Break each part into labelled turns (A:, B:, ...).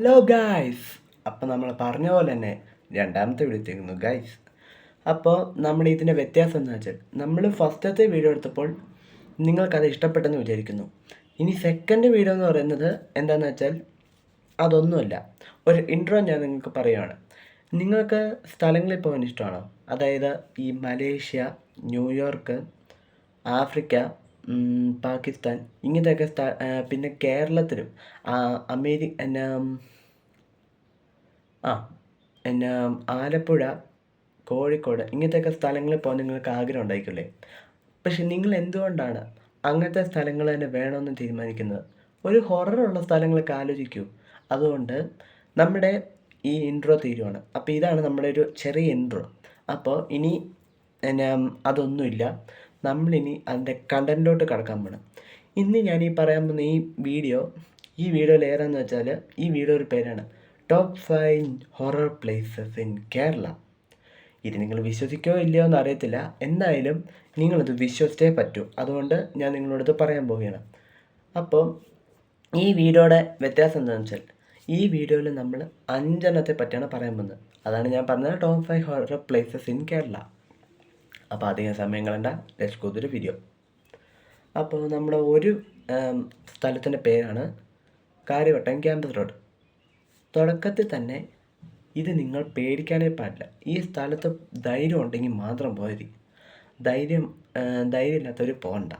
A: Hello guys അപ്പോൾ നമ്മൾ പറഞ്ഞ പോലെ തന്നെ രണ്ടാമത്തെ വീഡിയോ ഗൈസ് അപ്പോൾ നമ്മൾ ഇതിന്റെ വ്യത്യാസം എന്ന് വെച്ചാൽ നമ്മൾ ഫസ്റ്റത്തെ വീഡിയോ എടുത്തപ്പോൾ നിങ്ങൾക്കത് ഇഷ്ടപ്പെട്ടെന്ന് വിചാരിക്കുന്നു. ഇനി സെക്കൻഡ് വീഡിയോ എന്ന് പറയുന്നത് എന്താണെന്ന് വെച്ചാൽ അതൊന്നുമല്ല. ഒരു ഇൻട്രോ ഞാൻ നിങ്ങൾക്ക് പറയുകയാണ് നിങ്ങൾക്ക് സ്ഥലങ്ങളിൽ പോകാൻ ഇഷ്ടമാണോ? അതായത് ഈ മലേഷ്യ ന്യൂയോർക്ക് ആഫ്രിക്ക ഉം, പാകിസ്ഥാൻ ഇങ്ങനത്തെയൊക്കെ പിന്നെ കേരളത്തിലും അമേരി എന്നാ ആ എന്നാ ആലപ്പുഴ കോഴിക്കോട് ഇങ്ങനത്തെയൊക്കെ സ്ഥലങ്ങളിൽ പോകാൻ നിങ്ങൾക്ക് ആഗ്രഹം ഉണ്ടായിക്കില്ലേ പക്ഷെ നിങ്ങൾ എന്തുകൊണ്ടാണ് അങ്ങനത്തെ സ്ഥലങ്ങൾ തന്നെ വേണമെന്ന് തീരുമാനിക്കുന്നത്? ഒരു ഹൊററുള്ള സ്ഥലങ്ങളൊക്കെ ആലോചിക്കൂ. അതുകൊണ്ട് നമ്മുടെ ഈ ഇൻട്രോ തീരുവാണ്. അപ്പോൾ ഇതാണ് നമ്മുടെ ഒരു ചെറിയ ഇൻട്രോ അപ്പോൾ ഇനി എന്നാ അതൊന്നുമില്ല. നമ്മളിനി അതിന്റെ കണ്ടന്റിലോട്ട് കടക്കാൻ പോകണം ഇന്ന് ഞാൻ ഈ പറയാൻ പോകുന്ന ഈ വീഡിയോ ഈ വീഡിയോയിൽ ഏതാന്ന് വെച്ചാൽ ഈ വീഡിയോ ഒരു പേരാണ് top five horror places in Kerala ഇത് നിങ്ങൾ വിശ്വസിക്കോ ഇല്ലയോ എന്ന് അറിയത്തില്ല. എന്തായാലും നിങ്ങളത് വിശ്വസിച്ചേ പറ്റൂ. അതുകൊണ്ട് ഞാൻ നിങ്ങളോടത് പറയാൻ പോവുകയാണ്. അപ്പോൾ ഈ വീഡിയോയുടെ വ്യത്യാസം എന്താണെന്ന് വെച്ചാൽ ഈ വീഡിയോയിൽ നമ്മൾ അഞ്ചെണ്ണത്തെ പറ്റിയാണ് പറയാൻ പോകുന്നത്. അതാണ് ഞാൻ പറഞ്ഞത് top five horror places in Kerala അപ്പോൾ അധികം സമയം കളണ്ട. ലെറ്റ്സ് ഗോ ഒരു വീഡിയോ അപ്പോൾ നമ്മുടെ ഒരു സ്ഥലത്തിന്റെ പേരാണ് കാര്യവട്ടം ക്യാമ്പസ് റോഡ് തുടക്കത്തിൽ തന്നെ ഇത് നിങ്ങൾ പേടിക്കാനേ പാടില്ല. ഈ സ്ഥലത്ത് ധൈര്യം ഉണ്ടെങ്കിൽ മാത്രം പോയത് ധൈര്യം ധൈര്യമില്ലാത്തവർ പോകണ്ട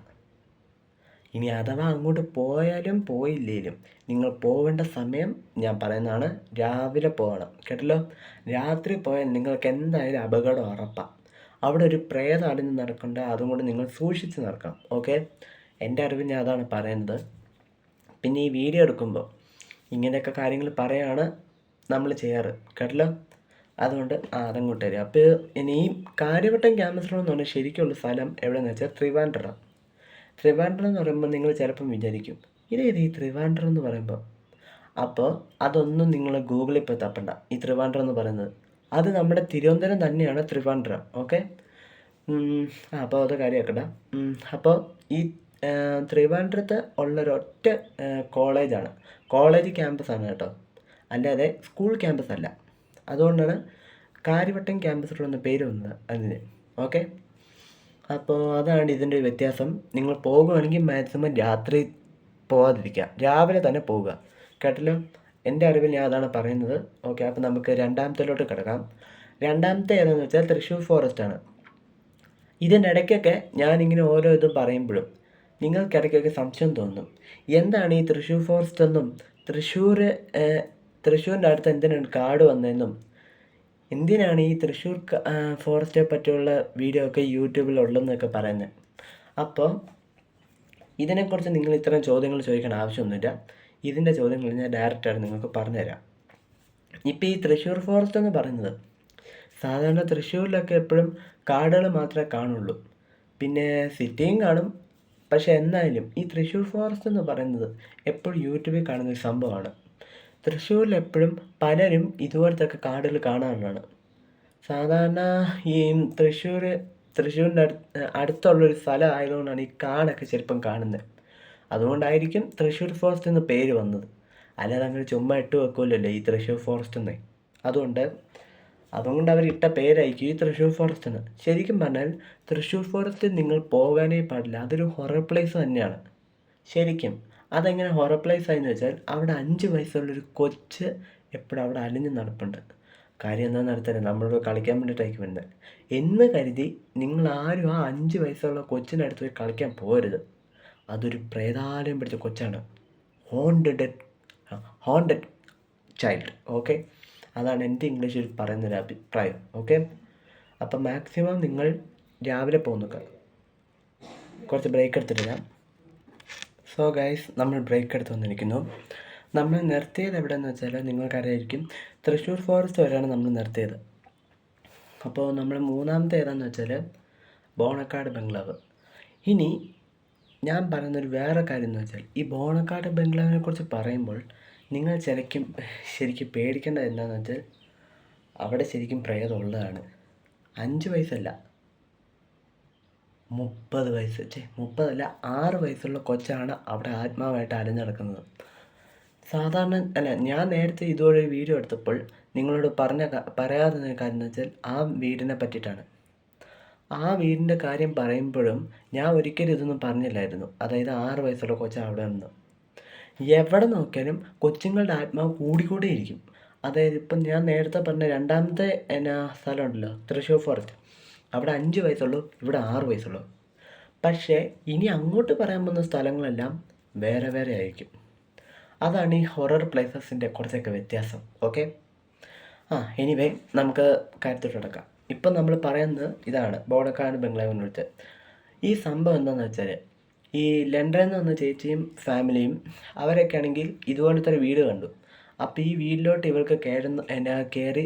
A: ഇനി അഥവാ അങ്ങോട്ട് പോയാലും പോയില്ലേലും നിങ്ങൾ പോവേണ്ട സമയം ഞാൻ പറയുന്നതാണ് രാവിലെ പോകണം. കേട്ടല്ലോ? രാത്രി പോയാൽ നിങ്ങൾക്ക് എന്തായാലും അപകടം ഉറപ്പാണ് അവിടെ ഒരു പ്രേതം അടിഞ്ഞ് നടക്കണ്ട അതുകൊണ്ട് നിങ്ങൾ സൂക്ഷിച്ച് നടക്കണം. ഓക്കെ എന്റെ അറിവിൽ ഞാൻ അതാണ് പറയുന്നത്. പിന്നെ ഈ വീഡിയോ എടുക്കുമ്പോൾ ഇങ്ങനെയൊക്കെ കാര്യങ്ങൾ പറയാണ് നമ്മൾ ചെയ്യാറ്. കേട്ടല്ലോ? അതുകൊണ്ട് അതങ്ങോട്ട് തരും. അപ്പോൾ ഇനി ഈ കാര്യവട്ടം ക്യാമ്പസ് റോഡ് എന്ന് പറഞ്ഞാൽ ശരിക്കുള്ള സ്ഥലം എവിടെയെന്ന് വെച്ചാൽ ട്രിവാൻഡ്രം ട്രിവാൻഡ്രം എന്ന് പറയുമ്പോൾ നിങ്ങൾ ചിലപ്പം വിചാരിക്കും ഇതേത് ഈ ട്രിവാൻഡ്രം എന്ന് പറയുമ്പോൾ അപ്പോൾ അതൊന്നും നിങ്ങൾ ഗൂഗിളിൽ പോയി തപ്പണ്ട. ഈ ട്രിവാൻഡ്രം എന്ന് പറയുന്നത് അത് നമ്മുടെ തിരുവനന്തപുരം തന്നെയാണ് ട്രിവാൻഡ്രം ഓക്കെ അപ്പോൾ അത് കാര്യമാക്കണ്ട അപ്പോൾ ഈ ട്രിവാൻഡ്രത്ത് ഉള്ളൊരൊറ്റ കോളേജാണ്. കോളേജ് ക്യാമ്പസാണ് കേട്ടോ. അല്ലാതെ സ്കൂൾ ക്യാമ്പസ് അല്ല. അതുകൊണ്ടാണ് കാര്യവട്ടം ക്യാമ്പസിലുള്ള പേര് വന്നത് അതിന് ഓക്കെ അപ്പോൾ അതാണ് ഇതിന്റെ വ്യത്യാസം. നിങ്ങൾ പോകുകയാണെങ്കിൽ മാക്സിമം രാത്രി പോകാതിരിക്കുക രാവിലെ തന്നെ പോവുക. കേട്ടല്ലോ? എന്റെ അറിവിൽ ഞാൻ അതാണ് പറയുന്നത്. ഓക്കെ അപ്പോൾ നമുക്ക് രണ്ടാമത്തേലോട്ട് കിടക്കാം. രണ്ടാമത്തെ ഏതാണെന്ന് വെച്ചാൽ തൃശ്ശൂർ ഫോറസ്റ്റ് ആണ്. ഇതിന്റെ ഇടയ്ക്കൊക്കെ ഞാനിങ്ങനെ ഓരോ ഇതും പറയുമ്പോഴും നിങ്ങൾക്കിടയ്ക്കൊക്കെ സംശയം തോന്നും. എന്താണ് ഈ തൃശ്ശൂർ ഫോറസ്റ്റ് എന്നും തൃശ്ശൂർ തൃശ്ശൂരിന്റെ അടുത്ത് എന്തിനാണ് കാട് വന്നതെന്നും എന്തിനാണ് ഈ തൃശ്ശൂർ ഫോറസ്റ്റിനെ പറ്റിയുള്ള വീഡിയോ ഒക്കെ യൂട്യൂബിൽ ഉള്ളതെന്നൊക്കെ പറയുന്നത്. അപ്പോൾ ഇതിനെക്കുറിച്ച് നിങ്ങൾ ഇത്തരം ചോദ്യങ്ങൾ ചോദിക്കേണ്ട ആവശ്യമൊന്നുമില്ല. ഇതിന്റെ ചോദ്യങ്ങൾ ഞാൻ ഡയറക്റ്റായിട്ട് നിങ്ങൾക്ക് പറഞ്ഞുതരാം. ഇപ്പോൾ ഈ തൃശ്ശൂർ ഫോറസ്റ്റ് എന്ന് പറയുന്നത് സാധാരണ തൃശ്ശൂരിലൊക്കെ എപ്പോഴും കാടുകൾ മാത്രമേ കാണുള്ളൂ. പിന്നെ സിറ്റിയും കാണും. പക്ഷെ എന്നാലും ഈ തൃശ്ശൂർ ഫോറസ്റ്റ് എന്ന് പറയുന്നത് എപ്പോഴും യൂട്യൂബിൽ കാണുന്ന ഒരു സംഭവമാണ്. തൃശ്ശൂരിൽ എപ്പോഴും പലരും ഇതുപോലത്തെ കാടുകൾ കാണാറുള്ളതാണ്. സാധാരണ ഈ തൃശ്ശൂർ തൃശ്ശൂരിന്റെ അടുത്ത് അടുത്തുള്ളൊരു സ്ഥലം ആയതുകൊണ്ടാണ് ഈ കാടൊക്കെ ചെറുപ്പം കാണുന്നത്. അതുകൊണ്ടായിരിക്കും തൃശ്ശൂർ ഫോറസ്റ്റ് എന്ന് പേര് വന്നത്. അല്ലാതെ അങ്ങനെ ചുമ്മാ ഇട്ട് വെക്കുമല്ലോ ഈ തൃശ്ശൂർ ഫോറസ്റ്റ് എന്നേ അതുകൊണ്ട് അതുകൊണ്ട് അവർ ഇട്ട പേരായിരിക്കും ഈ തൃശ്ശൂർ ഫോറസ്റ്റ് എന്ന് ശരിക്കും പറഞ്ഞാൽ തൃശ്ശൂർ ഫോറസ്റ്റ് നിങ്ങൾ പോകാനേ പാടില്ല. അതൊരു ഹൊറർ പ്ലേസ് തന്നെയാണ്. ശരിക്കും അതെങ്ങനെ ഹൊറർ പ്ലേസ് ആയെന്ന് വെച്ചാൽ അവിടെ അഞ്ച് വയസ്സുള്ളൊരു കൊച്ച് എപ്പോഴും അവിടെ അലിഞ്ഞ് നടപ്പുണ്ട്. കാര്യം എന്താണെന്ന് അടുത്തന്നെ നമ്മളോട് കളിക്കാൻ വേണ്ടിയിട്ടായിരിക്കും വരുന്നത്. എന്ന് കരുതി നിങ്ങൾ ആരും ആ അഞ്ച് വയസ്സുള്ള കൊച്ചിന്റെ അടുത്ത് പോയി കളിക്കാൻ പോരുത് അതൊരു പ്രേതാലയം പിടിച്ച കൊച്ചാണ്. ഹോണ്ടഡ് ഹോണ്ടഡ് ചൈൽഡ് ഓക്കെ അതാണ് എന്റെ ഇംഗ്ലീഷിൽ പറയുന്നൊരു അഭിപ്രായം. ഓക്കെ അപ്പം മാക്സിമം നിങ്ങൾ രാവിലെ പോകുന്നു കുറച്ച് ബ്രേക്ക് എടുത്തിട്ട് സോ ഗൈസ് നമ്മൾ ബ്രേക്ക് എടുത്ത് വന്നിരിക്കുന്നു. നമ്മൾ നിർത്തിയത് എവിടെയെന്ന് വെച്ചാൽ നിങ്ങൾക്കറിയായിരിക്കും തൃശ്ശൂർ ഫോറസ്റ്റ് വരെയാണ് നമ്മൾ നിർത്തിയത്. അപ്പോൾ നമ്മൾ മൂന്നാമത്തെ ഏതാണെന്ന് വെച്ചാൽ ബോണക്കാട് ബംഗ്ലാവ്. ഇനി ഞാൻ പറയുന്നൊരു വേറെ കാര്യം എന്ന് വെച്ചാൽ ഈ ബോണക്കാട് ബംഗ്ലാവിനെ കുറിച്ച് പറയുമ്പോൾ നിങ്ങൾ ശരിക്കും ശരിക്കും പേടിക്കേണ്ടത് എന്താണെന്ന് വെച്ചാൽ അവിടെ ശരിക്കും പ്രേതം ഉള്ളതാണ് അഞ്ച് വയസ്സല്ല. മുപ്പത് വയസ്സ്. ചേ മുപ്പതല്ല ആറ് വയസ്സുള്ള കൊച്ചാണ് അവിടെ ആത്മാവായിട്ട് അലഞ്ഞു നടക്കുന്നത് സാധാരണ അല്ല ഞാൻ നേരത്തെ ഒരു വീഡിയോ എടുത്തപ്പോൾ നിങ്ങളോട് പറഞ്ഞ പറയാതെ കാര്യം എന്ന് വെച്ചാൽ ആ വീടിനെ പറ്റിയിട്ടാണ്. ആ വീടിന്റെ കാര്യം പറയുമ്പോഴും ഞാൻ ഒരിക്കലും ഇതൊന്നും പറഞ്ഞില്ലായിരുന്നു. അതായത് ആറ് വയസ്സുള്ള കൊച്ചാണ് അവിടെ നിന്ന്. എവിടെ നോക്കിയാലും കൊച്ചുങ്ങളുടെ ആത്മാവ് കൂടിക്കൂടിയിരിക്കും. അതായത് ഇപ്പം ഞാൻ നേരത്തെ പറഞ്ഞ രണ്ടാമത്തെ എന്നാ സ്ഥലമുണ്ടല്ലോ തൃശ്ശൂർ ഫോറസ്റ്റ് അവിടെ അഞ്ച് വയസ്സുള്ളൂ ഇവിടെ ആറ് വയസ്സുള്ളൂ. പക്ഷേ ഇനി അങ്ങോട്ട് പറയാൻ പോകുന്ന സ്ഥലങ്ങളെല്ലാം വേറെ വേറെ ആയിരിക്കും. അതാണ് ഈ ഹൊറർ പ്ലേസസിന്റെ കുറച്ചൊക്കെ വ്യത്യാസം. ഓക്കെ ആ എനിവേ നമുക്ക് കാര്യത്തോട്ട് കിടക്കാം. ഇപ്പം നമ്മൾ പറയുന്നത് ഇതാണ് ബോഡക്കാട് ബംഗ്ലാവിനെ കുറിച്ച് ഈ സംഭവം എന്താണെന്ന് വെച്ചാൽ ഈ ലണ്ടനിൽ നിന്ന് വന്ന ചേച്ചിയും ഫാമിലിയും അവരൊക്കെ ആണെങ്കിൽ ഇതുപോലത്തെ ഒരു വീട് കണ്ടു. അപ്പോൾ ഈ വീട്ടിലോട്ട് ഇവർക്ക് കയറുന്ന എന്നാ കയറി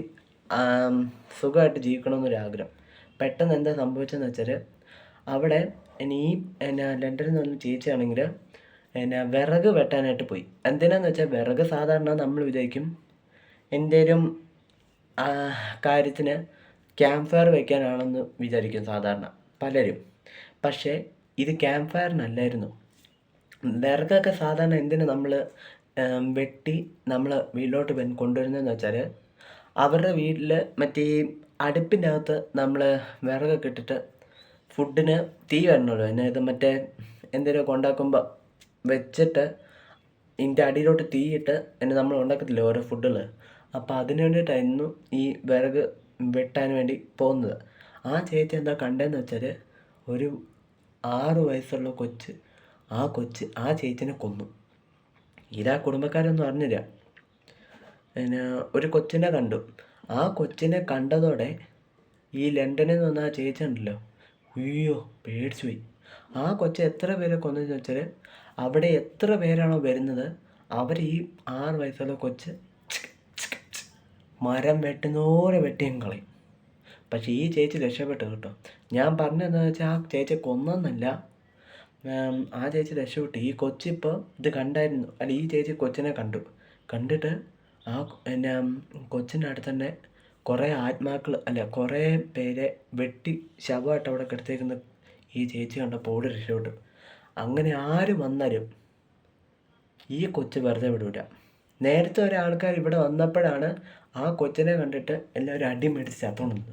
A: സുഖമായിട്ട് ജീവിക്കണമെന്നൊരു ആഗ്രഹം. പെട്ടെന്ന് എന്താ സംഭവിച്ചതെന്ന് വെച്ചാൽ അവിടെ ഇനി ഈ എന്നാ ലണ്ടനിൽ നിന്ന് വന്ന ചേച്ചിയാണെങ്കിൽ എന്നാ വിറക് വെട്ടാനായിട്ട് പോയി. എന്തിനാന്ന് വെച്ചാൽ വിറക് സാധാരണ നമ്മൾ വിചാരിക്കും എന്തേലും കാര്യത്തിന് ക്യാമ്പ് ഫയർ വയ്ക്കാനാണെന്ന് വിചാരിക്കും സാധാരണ പലരും. പക്ഷേ ഇത് ക്യാമ്പ് ഫയറിനല്ലായിരുന്നു വിറകൊക്കെ സാധാരണ എന്തിനു നമ്മൾ വെട്ടി നമ്മൾ വീട്ടിലോട്ട് കൊണ്ടുവരുന്നതെന്ന് വെച്ചാൽ അവരുടെ വീട്ടിൽ മറ്റേ അടുപ്പിന്റെ അകത്ത് നമ്മൾ വിറകൊക്കെ ഇട്ടിട്ട് ഫുഡിന് തീ വരണമല്ലോ അതായത് മറ്റേ എന്തെങ്കിലുമൊക്കെ ഉണ്ടാക്കുമ്പോൾ വെച്ചിട്ട് ഇതിന്റെ അടിയിലോട്ട് തീയിട്ട് എന്നെ നമ്മൾ ഉണ്ടാക്കത്തില്ല ഓരോ ഫുഡുകൾ അപ്പോൾ അതിന് വേണ്ടിയിട്ടായിരുന്നു ഈ വിറക് വെട്ടാൻ വേണ്ടി പോകുന്നത്. ആ ചേച്ചി എന്താ കണ്ടതെന്ന് വെച്ചാൽ ഒരു ആറ് വയസ്സുള്ള കൊച്ച് ആ കൊച്ച് ആ ചേച്ചിനെ കൊന്നു. ഇതാ കുടുംബക്കാരൊന്നും അറിഞ്ഞില്ല. പിന്നെ ഒരു കൊച്ചിനെ കണ്ടു. ആ കൊച്ചിനെ കണ്ടതോടെ ഈ ലണ്ടനിൽ നിന്ന് ആ ചേച്ചി ഉണ്ടല്ലോ അയ്യോ പേടിച്ചു പോയി. ആ കൊച്ച് എത്ര പേരെ കൊന്നെന്ന് വെച്ചാൽ അവിടെ എത്ര പേരാണോ വരുന്നത്? അവർ ഈ ആറ് വയസ്സുള്ള കൊച്ച് മരം വെട്ടുന്നോരെ വെട്ടിയും കളയും പക്ഷേ ഈ ചേച്ചി രക്ഷപ്പെട്ടു കേട്ടോ. ഞാൻ പറഞ്ഞതെന്ന് വെച്ചാൽ ആ ചേച്ചി കൊന്നെന്നല്ല. ആ ചേച്ചി രക്ഷപ്പെട്ടു. ഈ കൊച്ചിപ്പോൾ ഇത് കണ്ടായിരുന്നു. അല്ല ഈ ചേച്ചി കൊച്ചിനെ കണ്ടു. കണ്ടിട്ട് ആ പിന്നെ കൊച്ചിന്റെ അടുത്ത് തന്നെ കുറേ ആത്മാക്കൾ അല്ല കുറേ പേരെ വെട്ടി ശവമായിട്ട് അവിടെ കിടത്തേക്കുന്ന ഈ ചേച്ചി കണ്ടപ്പോൾ ഓടി രക്ഷപ്പെട്ടു. അങ്ങനെ ആര് വന്നാലും ഈ കൊച്ച് വെറുതെ വിടൂല. നേരത്തെ ഒരാൾക്കാർ ഇവിടെ വന്നപ്പോഴാണ് ആ കൊച്ചിനെ കണ്ടിട്ട് എല്ലാവരും അടി മേടിച്ച് ചത്തോണത്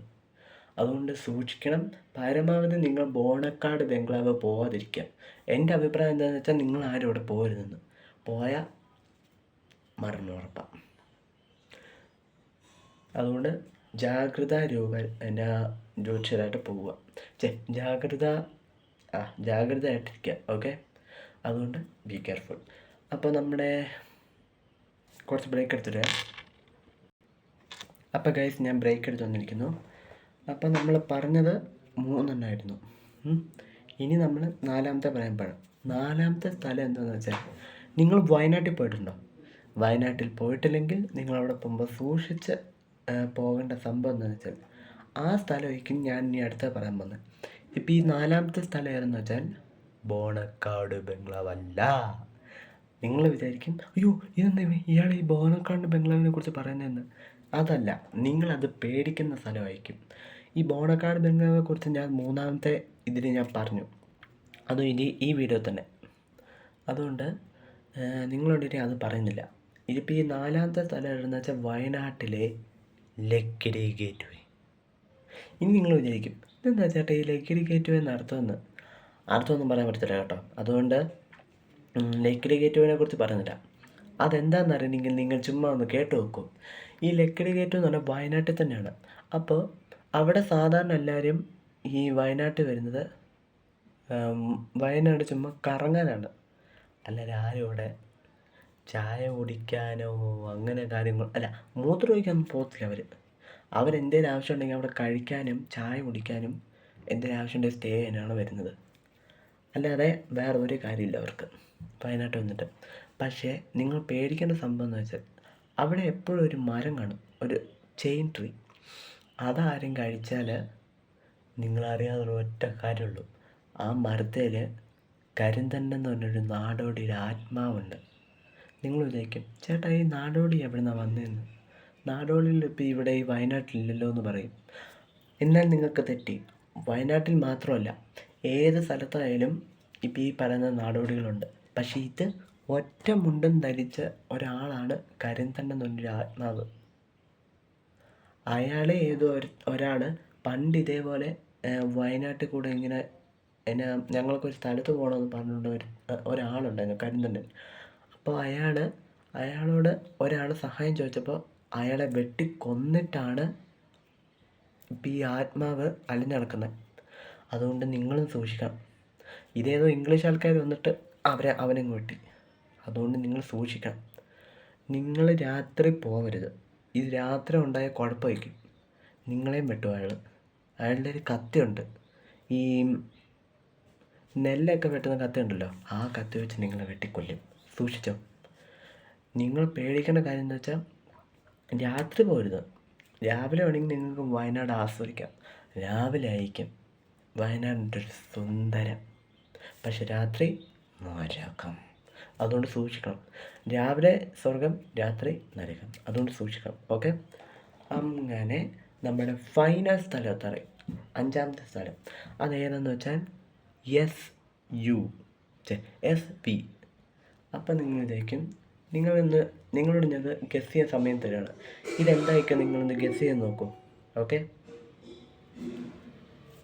A: അതുകൊണ്ട് സൂക്ഷിക്കണം. പരമാവധി നിങ്ങൾ ബോണക്കാട് ബംഗ്ലാവ് പോവാതിരിക്കുക. എന്റെ അഭിപ്രായം എന്താണെന്ന് വെച്ചാൽ നിങ്ങൾ ആരും ഇവിടെ പോകരുതെന്ന് പോയാൽ മരണം ഉറപ്പാണ് അതുകൊണ്ട് ജാഗ്രത രൂപ എന്നാ ജ്യോതിഷരായിട്ട് പോവുക. ചേ ജാഗ്രത ആ ജാഗ്രത ആയിട്ടിരിക്കുക ഓക്കെ? അതുകൊണ്ട് ബി കെയർഫുൾ അപ്പോൾ നമ്മുടെ കുറച്ച് ബ്രേക്ക് എടുത്തിട്ട്. അപ്പോൾ ഗൈസ് ഞാൻ ബ്രേക്ക് എടുത്ത് വന്നിരിക്കുന്നു. അപ്പോൾ നമ്മൾ പറഞ്ഞത് മൂന്നെണ്ണമായിരുന്നു. ഇനി നമ്മൾ നാലാമത്തെ പറയാൻ പാടും നാലാമത്തെ സ്ഥലം എന്താണെന്ന് വെച്ചാൽ നിങ്ങൾ വയനാട്ടിൽ പോയിട്ടുണ്ടോ? വയനാട്ടിൽ പോയിട്ടില്ലെങ്കിൽ നിങ്ങൾ അവിടെ പോകുമ്പോൾ സൂക്ഷിച്ച് പോകേണ്ട സംഭവം എന്താണെന്ന് വെച്ചാൽ ആ സ്ഥലമായിരിക്കും ഞാൻ ഇനി അടുത്ത പറയാൻ പോകുന്നത് ഇപ്പോൾ ഈ നാലാമത്തെ സ്ഥലം ഏതെന്ന് വെച്ചാൽ ബോണക്കാട് ബംഗ്ലാവല്ല. നിങ്ങൾ വിചാരിക്കും അയ്യോ ഇതെന്തേ ഇയാൾ ഈ ബോണക്കാട് ബംഗ്ലാവിനെ കുറിച്ച് പറയുന്നതെന്ന്. അതല്ല നിങ്ങളത് പേടിക്കുന്ന സ്ഥലമായിരിക്കും. ഈ ബോണക്കാട് ബംഗ്ലാവിനെ കുറിച്ച് ഞാൻ മൂന്നാമത്തെ ഇതിൽ ഞാൻ പറഞ്ഞു. അതും ഇനി ഈ വീഡിയോ തന്നെ. അതുകൊണ്ട് നിങ്ങളോട് ഇനി അത് പറയുന്നില്ല. ഇതിപ്പോൾ ഈ നാലാമത്തെ സ്ഥലം എവിടെയെന്ന് വെച്ചാൽ വയനാട്ടിലെ ലക്കിടി ഗേറ്റ് വേ ഇനി നിങ്ങൾ വിചാരിക്കും ഇതെന്താ ചേട്ടാ ഈ ലക്കിടി ഗേറ്റ് വേ എന്ന്? അർത്ഥമെന്ന് അർത്ഥമൊന്നും പറയാൻ പറ്റത്തില്ല കേട്ടോ. അതുകൊണ്ട് ലക്കിടി ഗേറ്റ്വേനെ കുറിച്ച് പറഞ്ഞുതരാം അതെന്താണെന്ന് അറിയണമെങ്കിൽ നിങ്ങൾ ചുമ്മാ ഒന്ന് കേട്ട് നോക്കും. ഈ ലക്കിടി ഗേറ്റ് എന്ന് പറഞ്ഞാൽ വയനാട്ടിൽ തന്നെയാണ്. അപ്പോൾ അവിടെ സാധാരണ എല്ലാവരും ഈ വയനാട്ടിൽ വരുന്നത് വയനാട് ചുമ്മാ കറങ്ങാനാണ്. അല്ലാതെ ആരും ഇവിടെ ചായ കുടിക്കാനോ അങ്ങനെ കാര്യങ്ങൾ അല്ല മൂത്രം ഒഴിക്കാനൊന്നും പോകത്തില്ല അവർ അവരെന്തേലും ആവശ്യം ഉണ്ടെങ്കിൽ അവിടെ കഴിക്കാനും ചായ കുടിക്കാനും എന്തെങ്കിലും ആവശ്യമുണ്ടെങ്കിൽ സ്റ്റേ ചെയ്യാനാണ് വരുന്നത്. അല്ലാതെ വേറെ ഒരു കാര്യമില്ല അവർക്ക്. വയനാട്ടിൽ വന്നിട്ട്. പക്ഷേ നിങ്ങൾ പേടിക്കേണ്ട സംഭവം എന്ന് വെച്ചാൽ അവിടെ എപ്പോഴും ഒരു മരം കാണും. ഒരു ചെയിൻ ട്രീ. അതാരും കഴിച്ചാൽ നിങ്ങളറിയാതെ ഒറ്റ കാര്യമുള്ളൂ. ആ മരത്തിൽ കരിന്തണ്ടൻ എന്ന് പറഞ്ഞൊരു നാടോടിയുടെ ആത്മാവുണ്ട്. നിങ്ങൾ വിചാരിക്കും ചേട്ടാ ഈ നാടോടി എവിടെ നിന്നാണ് വന്നതെന്ന് നാടോടിയിൽ ഇപ്പോൾ ഇവിടെ ഈ വയനാട്ടിലില്ലല്ലോ എന്ന് പറയും. എന്നാൽ നിങ്ങൾക്ക് തെറ്റി. വയനാട്ടിൽ മാത്രമല്ല ഏത് സ്ഥലത്തായാലും ഇപ്പോൾ ഈ പറയുന്ന നാടോടികളുണ്ട്. പക്ഷേ ഇത് ഒറ്റ മുണ്ടും ധരിച്ച ഒരാളാണ് കരിന്തണ്ടൻ എന്നൊരു ആത്മാവ്. അയാളെ ഏതോ ഒരു ഒരാൾ പണ്ട് ഇതേപോലെ വയനാട്ടിൽ കൂടെ ഇങ്ങനെ എന്നെ ഞങ്ങൾക്കൊരു സ്ഥലത്ത് പോകണമെന്ന് പറഞ്ഞുകൊണ്ട് ഒരു ഒരാളുണ്ടായിരുന്നു കരിന്തണ്ടൻ അപ്പോൾ അയാൾ അയാളോട് ഒരാൾ സഹായം ചോദിച്ചപ്പോൾ അയാളെ വെട്ടി കൊന്നിട്ടാണ് ഈ ആത്മാവ് അലിഞ്ഞടക്കുന്നത് അതുകൊണ്ട് നിങ്ങളും സൂക്ഷിക്കണം. ഇതേതോ ഇംഗ്ലീഷ് ആൾക്കാർ വന്നിട്ട് അവരെ അവനും കൂട്ടി. അതുകൊണ്ട് നിങ്ങൾ സൂക്ഷിക്കണം. നിങ്ങൾ രാത്രി പോവരുത്. ഇത് രാത്രി ഉണ്ടായ കുഴപ്പമായിരിക്കും. നിങ്ങളെയും വെട്ടും അയാൾ അയാളുടെ ഒരു കത്തിയുണ്ട്. ഈ നെല്ലൊക്കെ വെട്ടുന്ന കത്തി ഉണ്ടല്ലോ ആ കത്തി വെച്ച് നിങ്ങളെ വെട്ടിക്കൊല്ലും. സൂക്ഷിച്ചോ. നിങ്ങൾ പേടിക്കേണ്ട കാര്യം എന്താ വെച്ചാൽ രാത്രി പോരുത് രാവിലെ വേണമെങ്കിൽ നിങ്ങൾക്ക് വയനാട് ആസ്വദിക്കാം. രാവിലെ ആയിരിക്കും വയനാടിന്റെ ഒരു സുന്ദരം. പക്ഷെ രാത്രി നരകം അതുകൊണ്ട് സൂക്ഷിക്കണം. രാവിലെ സ്വർഗം രാത്രി നരകം. അതുകൊണ്ട് സൂക്ഷിക്കണം. ഓക്കെ? അങ്ങനെ നമ്മുടെ ഫൈനൽ സ്ഥലം എത്തറി അഞ്ചാമത്തെ സ്ഥലം. അതേതെന്ന് വെച്ചാൽ എസ് യു എസ് പി അപ്പം നിങ്ങൾ വിചാരിക്കും നിങ്ങളിന്ന് നിങ്ങളോട് ഞാൻ ഗസ് ചെയ്യാൻ സമയം തരികയാണ് ഇതെന്തായിരിക്കും? നിങ്ങളൊന്ന് ഗസ് ചെയ്യാൻ നോക്കൂ. ഓക്കെ?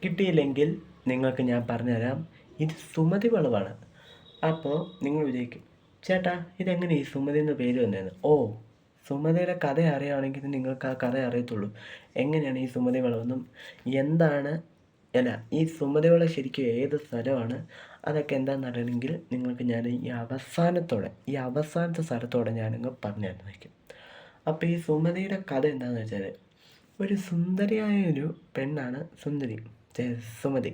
A: കിട്ടിയില്ലെങ്കിൽ നിങ്ങൾക്ക് ഞാൻ പറഞ്ഞുതരാം. ഇത് സുമതി വളവാണ്. അപ്പോൾ നിങ്ങൾ വിചാരിക്കും ചേട്ടാ ഇതെങ്ങനെ ഈ സുമതി എന്ന പേര് വന്നതെന്ന് ഓ സുമതിയുടെ കഥ അറിയുകയാണെങ്കിൽ നിങ്ങൾക്ക് ആ കഥ അറിയത്തുള്ളൂ. എങ്ങനെയാണ് ഈ സുമതി വളർന്നും? എന്താണ്? അല്ല ഈ സുമതി വള ശരിക്കും ഏത് സ്ഥലമാണ്? അതൊക്കെ എന്താണെന്ന് അറിയണമെങ്കിൽ നിങ്ങൾക്ക് ഞാൻ ഈ അവസാനത്തോടെ ഈ അവസാനത്തെ സ്ഥലത്തോടെ ഞാനങ്ങ് പറഞ്ഞു തന്നേക്കും അപ്പോൾ ഈ സുമതിയുടെ കഥ എന്താണെന്ന് വെച്ചാൽ ഒരു സുന്ദരിയായ ഒരു പെണ്ണാണ് സുന്ദരി. സുമതി.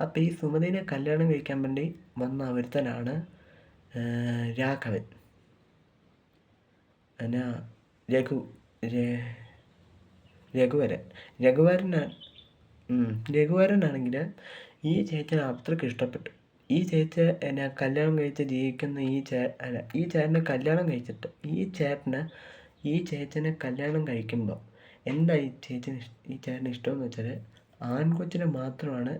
A: അപ്പോൾ ഈ സുമതിനെ കല്യാണം കഴിക്കാൻ വേണ്ടി വന്ന ഒരുത്തനാണ് രാഘവൻ. എന്നാ രഘു രഘുവരൻ. രഘുവരൻ രഘുവരനാണെങ്കിൽ ഈ ചേച്ചനെ അത്രയ്ക്ക് ഇഷ്ടപ്പെട്ടു. ഈ ചേച്ച എന്നെ കല്യാണം കഴിച്ച് ജീവിക്കുന്ന ഈ ചേ അല്ല ഈ ചേട്ടനെ കല്യാണം കഴിച്ചിട്ട് ഈ ചേട്ടന് ഈ ചേച്ചനെ കല്യാണം കഴിക്കുമ്പോൾ എന്താ ഈ ചേച്ചന് ഈ ചേട്ടന് ഇഷ്ടമെന്ന് വെച്ചാൽ ആൺകൊച്ചിനെ മാത്രമാണ്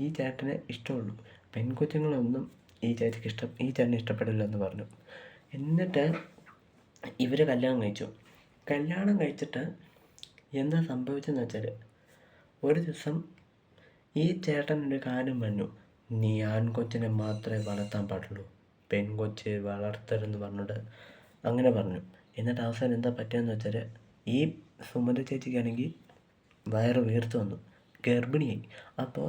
A: ഈ ചേട്ടന് ഇഷ്ടമുള്ളൂ. പെൺകൊച്ചുങ്ങളൊന്നും ഈ ചേച്ചിക്ക് ഇഷ്ടം ഈ ചേട്ടനെ ഇഷ്ടപ്പെടില്ല എന്ന് പറഞ്ഞു. എന്നിട്ട് ഇവർ കല്യാണം കഴിച്ചു. കല്യാണം കഴിച്ചിട്ട് എന്താ സംഭവിച്ചതെന്ന് വെച്ചാൽ ഒരു ദിവസം ഈ ചേട്ടൻ ഒരു കാര്യം പറഞ്ഞു. നീ ആൺകൊച്ചിനെ മാത്രമേ വളർത്താൻ പാടുള്ളൂ. പെൺകൊച്ച് വളർത്തരുതെന്ന് പറഞ്ഞിട്ട് അങ്ങനെ പറഞ്ഞു. എന്നിട്ട് അവസാനം എന്താ പറ്റുകയെന്ന് വെച്ചാൽ ഈ സുമതി ചേച്ചിക്കാണെങ്കിൽ വയറ് വീർത്ത് വന്നു. ഗർഭിണിയായി. അപ്പോൾ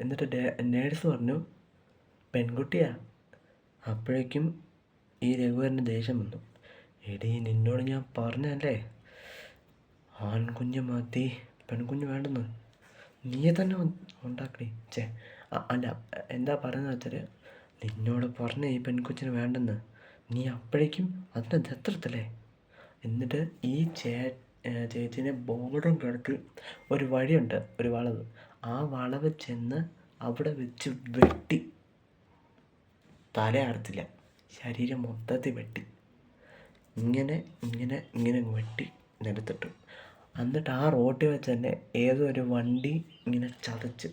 A: എന്നിട്ട് നേഴ്സ് പറഞ്ഞു പെൺകുട്ടിയാ. അപ്പോഴേക്കും ഈ രഘുവരന് ദേഷ്യം വന്നു. എടീ നിന്നോട് ഞാൻ പറഞ്ഞല്ലേ ആൺകുഞ്ഞ് മതി പെൺകുഞ്ഞ് വേണ്ടെന്ന്. നീ തന്നെ ഉണ്ടാക്കണേ ചേ അല്ല എന്താ പറയുന്നത് വെച്ചാൽ നിന്നോട് പറഞ്ഞ ഈ പെൺകൊച്ചിന് വേണ്ടെന്ന്. നീ അപ്പോഴേക്കും അതിന്റെ ദത്രത്തല്ലേ എന്നിട്ട് ഈ ചേ ചേച്ചിനെ ബോർഡും കിടത്തി ഒരു വഴിയുണ്ട് ഒരു വളവ്. ആ വളവ് ചെന്ന് അവിടെ വെച്ച് വെട്ടി. തലയാർത്തില്ല ശരീരം മൊത്തത്തിൽ വെട്ടി. ഇങ്ങനെ ഇങ്ങനെ ഇങ്ങനെ വെട്ടി നിലത്തിട്ടു. എന്നിട്ട് ആ റോട്ടിൽ വെച്ച് തന്നെ ഏതോ ഒരു വണ്ടി ഇങ്ങനെ ചതച്ച്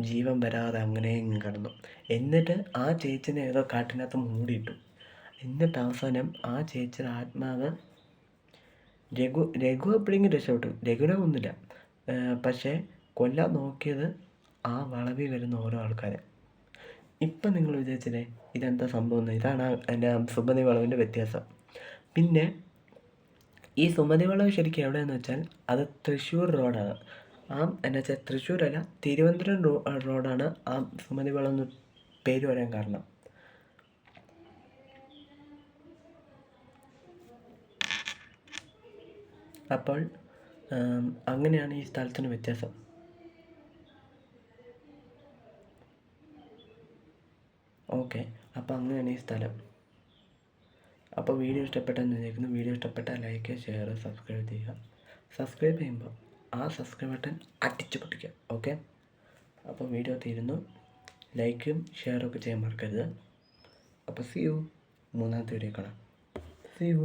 A: ജീവൻ വരാതെ അങ്ങനെ കിടന്നു. എന്നിട്ട് ആ ചേച്ചിനെ ഏതോ കാട്ടിനകത്ത് മൂടിയിട്ടു. എന്നിട്ട് അവസാനം ആ ചേച്ചിയുടെ ആത്മാവ് രഘു രഘു എപ്പോഴെങ്കിലും രക്ഷപ്പെട്ടു. രഘുവിനെ കൊന്നില്ല. പക്ഷേ കൊല്ലാൻ നോക്കിയത് ആ വളവിൽ വരുന്ന ഓരോ ആൾക്കാരെ. ഇപ്പം നിങ്ങൾ വിചാരിച്ചില്ലേ ഇതെന്താ സംഭവം ഇതാണ് എന്റെ സുമതി വളവിന്റെ വ്യത്യാസം. പിന്നെ ഈ സുമതി വളവ് ശരിക്കും എവിടെയെന്ന് വെച്ചാൽ അത് തൃശ്ശൂർ റോഡാണ്. ആ എന്നു വെച്ചാൽ തൃശ്ശൂരല്ല തിരുവനന്തപുരം റോഡാണ് ആ സുമതി വളവ് എന്ന് പേര് വരാൻ കാരണം. അപ്പോൾ അങ്ങനെയാണ് ഈ സ്ഥലത്തിന് വ്യത്യാസം. ഓക്കെ അപ്പോൾ അങ്ങനെയാണ് ഈ സ്ഥലം. അപ്പോൾ വീഡിയോ ഇഷ്ടപ്പെട്ടെന്ന് വിചാരിക്കുന്നു. വീഡിയോ ഇഷ്ടപ്പെട്ടാൽ ലൈക്ക് ഷെയർ സബ്സ്ക്രൈബ് ചെയ്യുക. സബ്സ്ക്രൈബ് ചെയ്യുമ്പോൾ ആ സബ്സ്ക്രൈബ് ബട്ടൺ അടിച്ചു പൊട്ടിക്കുക. ഓക്കെ? അപ്പോൾ വീഡിയോ തീരുന്നു. ലൈക്കും ഷെയറും ഒക്കെ ചെയ്യാൻ മറക്കരുത്. അപ്പോൾ സി യു മൂന്നാമത്തെ വീഡിയോ കാണാം. See you